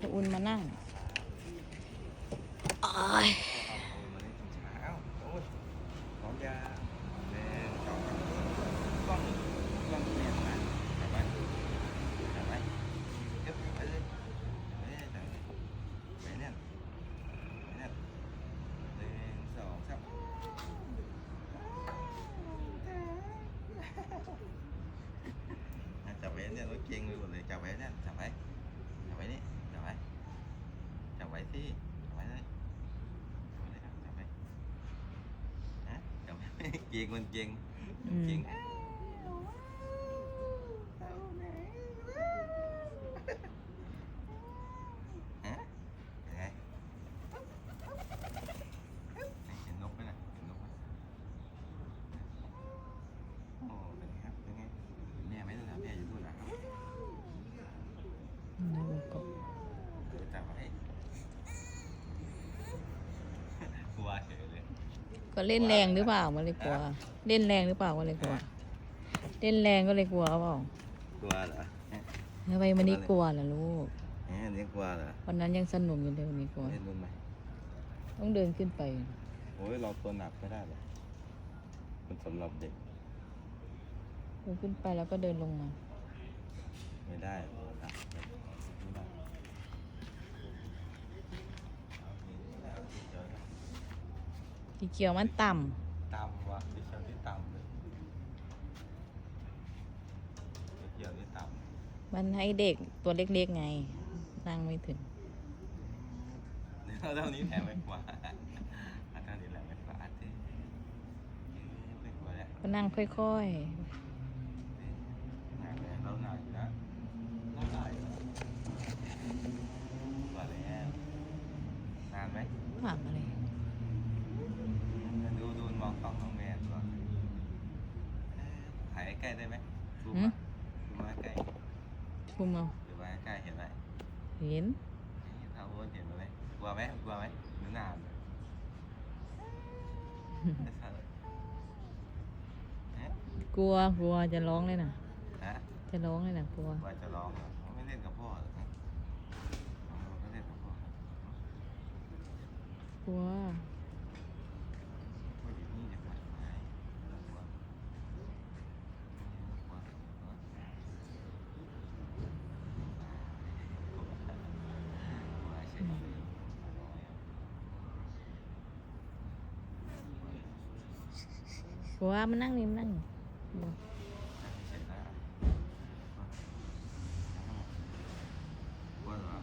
ชอุนมานั่งโอ้ยเอ้าโอ้ยพร้อมยาหน้าจับไว้เก็บไปเลยไปเลยจับไว้ไปเนี่ยไปเนี่งสองสามอะจับไว้เนี่ยหมดเลยจับไว้เนี่ยจับไว้จับไว้นี่ ไว้จับไว้สิจับไว้เลยจับไว้ครับจับไว้ฮะจับไว้เก่งมันเก่งอืมเก่งฮะเป็นไงเห็นนกไหมน่ะเห็นนกไหมโอ้เป็นไงครับเป็นไงแม่ไม่ได้แล้วแม่อยู่นู่นนะครับ ดูกบ เดี๋ยวจับไว้ กลัวเฉยเลย ก็เล่นแรงหรือเปล่ามันเลยกลัว เล่นแรงหรือเปล่าก็เลยกลัว เล่นแรงก็เลยกลัวเปล่ากลัวเหรอฮะทำไมวันนี้กลัวล่ะลูกแหมเลี้ยงกลัวเหรอวันนั้นยังสนุกอยู่เลยวันนี้กลัวเล่นรุ่นไหมต้องเดินขึ้นไป โอ้ยเราตัวหนักไม่ได้หรอกมันสำหรับเด็กเดินขึ้นไปแล้วก็เดินลงมา ไม่ได้ตัวหนักไม่ได้ สีเขียวมันต่ต่ำวะสีเขียวที่ต่ำเลยสีเขียวที่ต่ำมันให้เด็กตัวเล็กๆไง นั่งไม่ถึงำเท่านี้แถมไม่กว่าอันเท่านี้แหละไม่กว่าอันที่ไม่กว่าแล้วก็นั่งค่อยหนักเลยเราหนักอยู่นะเราได้อยู่นะกว่าแล้วนานไหมๆถามอะไรดูดูมองกล้องน้องแม่ก่อนถ่ายใกล้ ได้ไหมซูมหืมามซูมมาใกล้ชุมเอาดูมาใกล้เห็นไหมเห็นเอาโอ้เห็นไหมกลัวไหมกลัวไหมหรือนานไม่ทราบเลยฮะกลัวกลัวจะร้องเลยนะฮะจะร้องเลยนะกลัวว่าจะร้องเหรอไม่เล่นกับพ่อเหรอฮะอ๋อไม่เล่นกับพ่อก ลัว ว่าอยู่นี่จะไปไหนกลัวกลัวกลัวเฉยๆ กลัวมันนั่งนี่มันนั่งนี่เสร็จแล้ววเหรอ